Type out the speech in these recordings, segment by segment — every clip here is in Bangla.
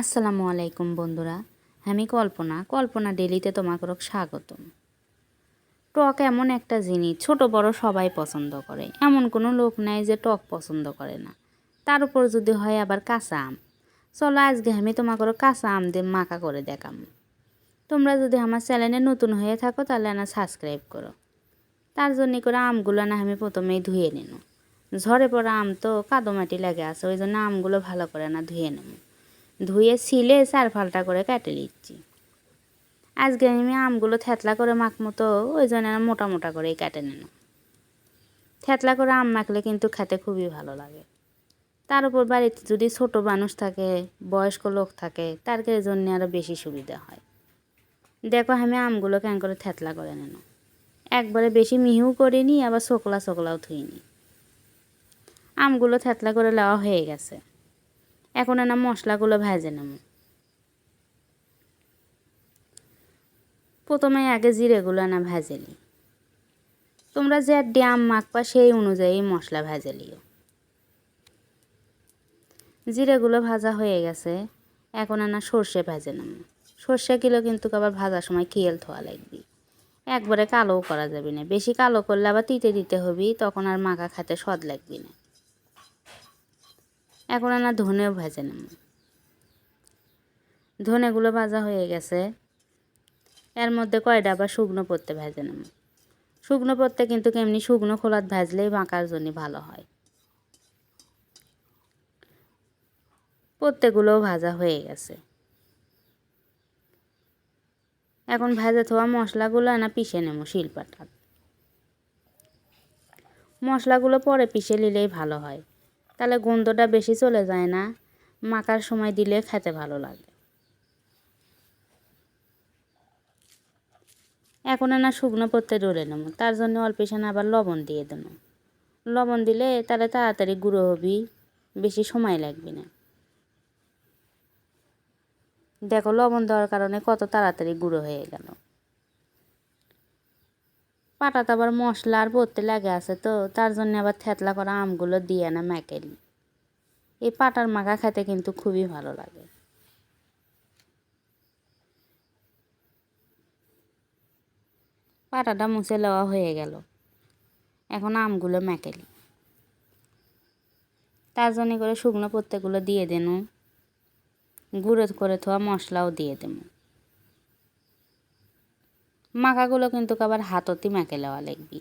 আসসালামু আলাইকুম বন্ধুরা, আমি কল্পনা কল্পনা ডেলিতে তোমাকে স্বাগতম। টক এমন একটা জিনিস, ছোট বড় সবাই পছন্দ করে। এমন কোনো লোক নাই যে টক পছন্দ করে না। তার উপর যদি হয় আবার কাঁচা আম। চলো আজকে আমি তোমাকে কাঁচা আম দিয়ে মাখা করে দেখাম। তোমরা যদি আমার চ্যানেলে নতুন হয়ে থাকো তাহলে না সাবস্ক্রাইব করো। তার জন্য করে আমগুলো না আমি প্রথমেই ধুয়ে নিন। ঝরে পড়া আম তো কাদো মাটি লাগে আছে, ওই জন্য আমগুলো ভালো করে না ধুয়ে নেব। ধুয়ে, ছিলে, চার ফালটা করে কেটে নিচ্ছি। আজকে আমি আমগুলো থেতলা করে মাখমো তো ওই জন্য মোটা মোটা করেই কেটে নিন। থেতলা করে আম মাখলে কিন্তু খেতে খুবই ভালো লাগে। তার উপর বাড়িতে যদি ছোট মানুষ থাকে, বয়স্ক লোক থাকে, তার জন্য আরও বেশি সুবিধা হয়। দেখো, আমি আমগুলো কেন করে থেতলা করে নেন। একবারে বেশি মিহিও করিনি, আবার শোকলা শোকলাও থুইনি। আমগুলো থেতলা করে নেওয়া হয়ে গেছে। এখন না মশলাগুলো ভেজে নেব। প্রথমে আগে জিরেগুলো না ভেজে নিই। তোমরা যে ড্যাম মাখবা সেই অনুযায়ী মশলা ভেজে লিও জিরেগুলো ভাজা হয়ে গেছে, এখন না সর্ষে ভেজে নেব। সর্ষে কিলো কিন্তু আবার ভাজার সময় খেয়াল থোয়া লাগবে। একবারে কালোও করা যাবে না। বেশি কালো করলে আবার তিতে দিতে হবি, তখন আর মাখা খেতে স্বাদ লাগবে না। এখন না ধনেও ভেজে নেব। ধনেগুলো ভাজা হয়ে গেছে। এর মধ্যে কয়টা আবার শুকনো পড়তে ভেজে নেব। শুকনো পড়তে কিন্তু কেমনি শুকনো খোলাত ভাজলেই বাঁকার জন্য ভালো হয়। প্রত্যেকগুলোও ভাজা হয়ে গেছে। এখন ভেজে থোয়া মশলাগুলো না পিষে নেব শিলপাটা মশলাগুলো পরে পিষে নিলেই ভালো হয়। তাহলে গন্ধটা বেশি চলে যায় না। মাখার সময় দিলে খেতে ভালো লাগে। এখন না শুকনো পড়তে ডলে নেব। তার জন্য অল্প সানে আবার লবণ দিয়ে দেবো। লবণ দিলে তাহলে তাড়াতাড়ি গুঁড়ো হবি, বেশি সময় লাগবে না। দেখো লবণ দেওয়ার কারণে কত তাড়াতাড়ি গুঁড়ো হয়ে গেল। পাটাতে আবার মশলা আর পড়তে লাগে আছে তো, তার জন্য আবার থেতলা করা আমগুলো দিয়ে না ম্যাকেলি। এই পাটার মাখা খেতে কিন্তু খুবই ভালো লাগে। পাটাটা মুছে নেওয়া হয়ে গেল। এখন আমগুলো ম্যাকেলি। তার জন্য করে শুকনো পত্তেগুলো দিয়ে দেন। গুঁড়ো করে থোয়া মশলাও দিয়ে দেবো। মাখাগুলো কিন্তু আবার হাততি মেখে নেওয়া লাগবি।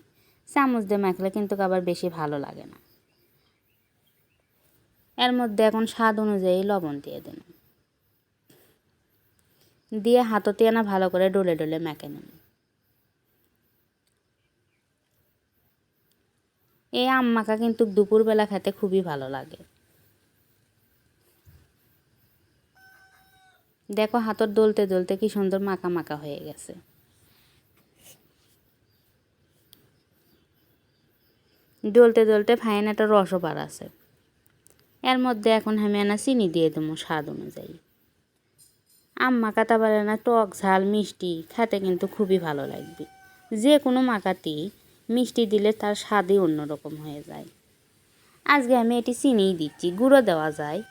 চামচ দিয়ে মাখলে কিন্তু আবার বেশি ভালো লাগে না। এর মধ্যে এখন স্বাদ অনুযায়ী লবণ দিয়ে দেন। দিয়ে হাততে আনা ভালো করে ডলে ডলে মেখে নেন। এই আম মাখা কিন্তু দুপুরবেলা খেতে খুবই ভালো লাগে। দেখো হাতর দলতে দলতে কি সুন্দর মাখা মাখা হয়ে গেছে। ডলতে ডলতে ফাইন একটা রসও আছে। এর মধ্যে এখন আমি আনা চিনি দিয়ে দেবো স্বাদ অনুযায়ী। আম মাখাতে পারে না, টক ঝাল, মিষ্টি, খেতে কিন্তু খুবই ভালো লাগবে। যে কোনো মাখাতেই মিষ্টি দিলে তার স্বাদই অন্যরকম হয়ে যায়। আজকে আমি এটি চিনিই দিচ্ছি, গুঁড়ো দেওয়া যায়।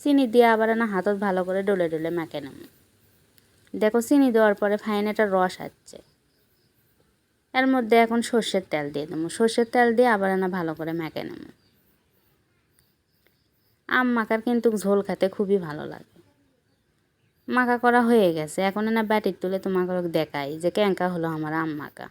চিনি দিয়ে আবার না হাতত ভালো করে ডলে ডলে মেখে নেব। দেখো চিনি দেওয়ার পরে ফাইন একটা রস আসছে। এর মধ্যে এখন সর্ষের তেল দিয়ে দেবো। সর্ষের তেল দিয়ে আবার না ভালো করে মেখে নেব। আম মাখার কিন্তু ঝোল খেতে খুবই ভালো লাগে। মাখা করা হয়ে গেছে। এখন না ব্যাটির তুলে তোমাকে দেখাই যে ক্যাঙ্কা হলো আমার আম মাখা।